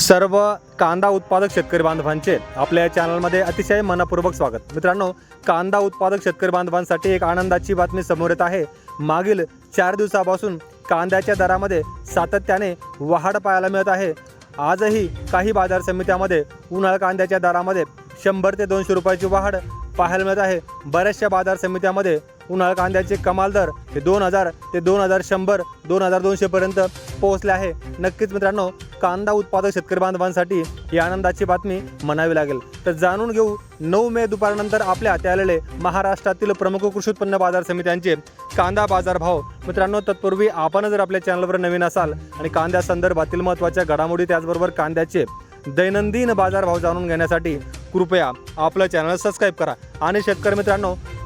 सर्व कांदा उत्पादक शेतकरी बांधवांचे आपल्या या चॅनलमध्ये अतिशय मनपूर्वक स्वागत. मित्रांनो कांदा उत्पादक शेतकरी बांधवांसाठी एक आनंदाची बातमी समोर येत आहे. मागील चार दिवसापासून कांद्याच्या दरामध्ये सातत्याने वाढ पाहायला मिळत आहे. आजही काही बाजार समित्यामध्ये उन्हाळ कांद्याच्या दरामध्ये शंभर ते दोनशे रुपयाची वाढ पाहायला मिळत आहे. बऱ्याचशा बाजार समित्यामध्ये उन्हाळ कांद्याचे कमाल दर हे दोन हजार ते दोन हजार शंभर दोन हजार दोनशेपर्यंत पोहोचले आहे. नक्कीच मित्रांनो कांदा उत्पादक शेतकरी बांधवांसाठी ही आनंदाची बातमी म्हणावी लागेल. तर जाणून घेऊ नऊ मे दुपारनंतर आपल्या हाती आलेले महाराष्ट्रातील प्रमुख कृषी उत्पन्न बाजार समित्यांचे कांदा बाजार भाव मित्रांनो तत्पूर्वी आपण जर आपल्या चॅनलवर नवीन असाल आणि कांद्या संदर्भातील महत्त्वाच्या घडामोडी त्याचबरोबर कांद्याचे दैनंदिन बाजारभाव जाणून घेण्यासाठी कृपया आपलं चॅनल सबस्क्राईब करा. आणि शेतकरी मित्रांनो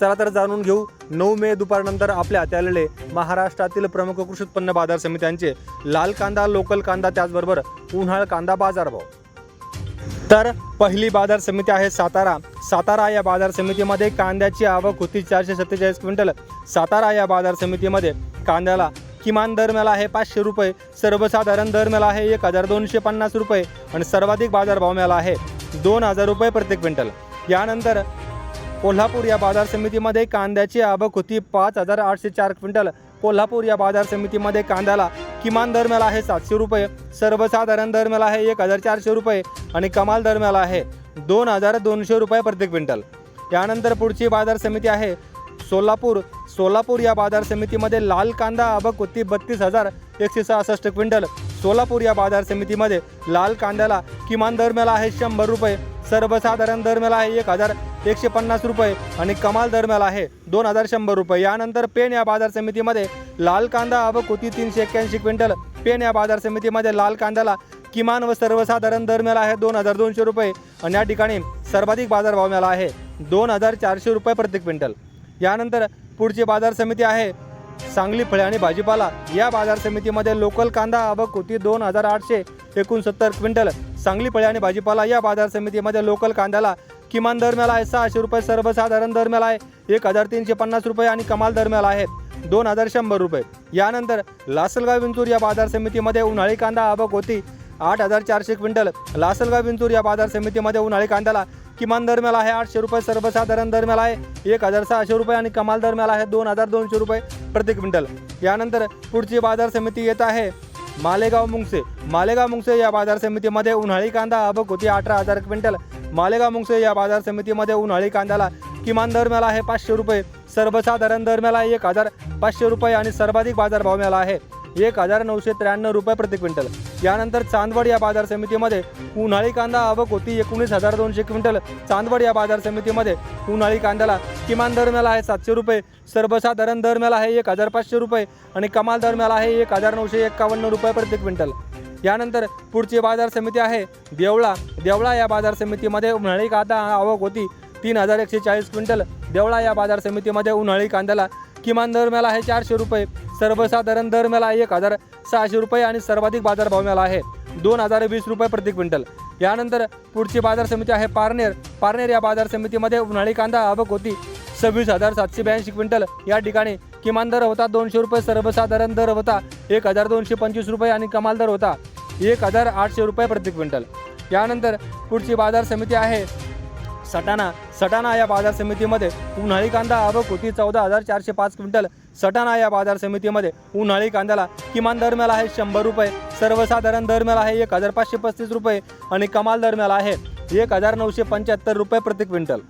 चला तर जाणून घेऊ. नऊ मे दुपारनंतर आपल्या हाती आलेले महाराष्ट्रातील प्रमुख कृषी उत्पन्न बाजार समित्यांचे लाल कांदा लोकल कांदा त्याचबरोबर उन्हाळ कांदा बाजारभाव तर पहिली बाजार समिती आहे सातारा. सातारा या बाजार समितीमध्ये कांद्याची आवक होती चारशे सत्तेचाळीस क्विंटल. सातारा या बाजार समितीमध्ये कांद्याला किमान दर मिळाला आहे पाचशे रुपये सर्वसाधारण दर मिळाला आहे एक हजार दोनशे पन्नास रुपये आणि सर्वाधिक बाजारभाव मिळाला आहे दोन हजार रुपये प्रति क्विंटल. यानंतर कोल्हापूर या बाजार समितीमध्ये कांद्याची आवक होती. पाच हजार आठशे चार क्विंटल. कोल्हापूर या बाजार समितीमध्ये कांद्याला किमान दर मिळाला आहे सातशे रुपये. सर्वसाधारण दर मिळाला आहे एक हजार चारशे रुपये आणि कमाल दर मिळाला आहे दोन हजार दोनशे रुपये प्रति क्विंटल. यानंतर पुढची बाजार समिती आहे. सोलापूर. सोलापूर या बाजार समितीमध्ये लाल कांदा आवक होती बत्तीस हजार एकशे सहासष्ट क्विंटल. सोलापूर या बाजार समितीमध्ये लाल कांद्याला किमान दर मिळाला आहे शंभर रुपये. सर्वसाधारण दरम्याला आहे एक हजार एकशे पन्नास रुपये आणि कमाल दरम्याला आहे दोन हजार शंभर रुपये. यानंतर पेन या बाजार समितीमध्ये लाल कांदा आवक होती तीनशे एक्क्याऐंशी क्विंटल. पेन या बाजार समितीमध्ये लाल कांद्याला किमान व सर्वसाधारण दर मिळाला आहे दोन हजार दोनशे रुपये आणि या ठिकाणी सर्वाधिक बाजारभाव मिळाला आहे दोन हजार चारशे रुपये प्रति क्विंटल. यानंतर पुढची बाजार समिती आहे सांगली फळे आणि भाजीपाला. या बाजार समितीमध्ये लोकल कांदा आवक होती दोन हजार आठशे एकोणसत्तर क्विंटल. सांगली फळे आणि भाजीपाला या बाजार समितीमध्ये लोकल कांद्याला किमान दरम्याला आहे. सहाशे रुपये सर्वसाधारण दरम्याला आहे. एक हजार तीनशे पन्नास रुपये आणि कमाल दरम्याला आहे. दोन हजार शंभर रुपये. यानंतर लासलगाव विंचूर या बाजार समितीमध्ये उन्हाळी कांदा आवक होती. आठ हजार चारशे क्विंटल. लासलगाव विंचूर या बाजार समितीमध्ये उन्हाळी कांद्याला किमान दरम्याला आहे. आठशे रुपये सर्वसाधारण दरम्याला आहे. एक हजार सहाशे रुपये आणि कमाल दरम्याला आहे. दोन हजार दोनशे रुपये प्रति क्विंटल. यानंतर पुढची बाजार समिती येत आहे. मालेगाव मुंगसे. मालेगाव मुंगसे या बाजार समितीमध्ये उन्हाळी कांदा अबक होती अठरा हजार क्विंटल. मालेगाव मुंगसे या बाजार समितीमध्ये उन्हाळी कांद्याला किमान दर मिळाला आहे पाचशे रुपये. सर्वसाधारण दर मिळाला आहे एक हजार पाचशे रुपये आणि सर्वाधिक बाजारभाव मिळाला आहे. एक हजार नऊशे त्र्याण्णव रुपये प्रति क्विंटल. यानंतर चांदवड या बाजार समितीमध्ये उन्हाळी कांदा आवक होती एकोणीस हजार दोनशे क्विंटल. चांदवड या बाजार समितीमध्ये उन्हाळी कांद्याला किमान दर मिळाला आहे सातशे रुपये सर्वसाधारण दर मिळाला आहे एक हजार पाचशे रुपये आणि कमाल दर मिळाला आहे एक हजार नऊशे एक्कावन्न रुपये प्रति क्विंटल. यानंतर पुढची बाजार समिती आहे देवळा. देवळा या बाजार समितीमध्ये उन्हाळी कांदा आवक होती तीन हजार एकशे चाळीस क्विंटल. देवळा या बाजार समितीमध्ये उन्हाळी कांद्याला किमान दर मिळाला आहे चारशे रुपये. सर्वसाधारण दर मिळाला आहे एक हजार सहाशे रुपये आणि सर्वाधिक बाजारभाव मिळाला आहे दोन हजार वीस रुपये प्रति क्विंटल. यानंतर पुढची बाजार समिती आहे पारनेर. पारनेर या बाजार समितीमध्ये उन्हाळी कांदा आवक होती. सव्वीस हजार सातशे ब्याऐंशी क्विंटल. या ठिकाणी किमान दर होता दोनशे रुपये सर्वसाधारण दर होता एक हजार दोनशे पंचवीस रुपये आणि कमाल दर होता एक हजार आठशे रुपये प्रति क्विंटल. यानंतर पुढची बाजार समिती आहे सटाणा सटाणा या बाजार समितीमध्ये उन्हाळी कांदा आवक होती. चौदा हजार चारशे पाच क्विंटल सटाणा या बाजार समितीमध्ये उन्हाळी कांद्याला किमान दर मिळाला आहे शंभर रुपये. सर्वसाधारण दर मिळाला आहे एक हजार पाचशे पस्तीस रुपये आणि कमाल दर मिळाला आहे एक हजार नऊशे पंच्याहत्तर रुपये प्रति क्विंटल.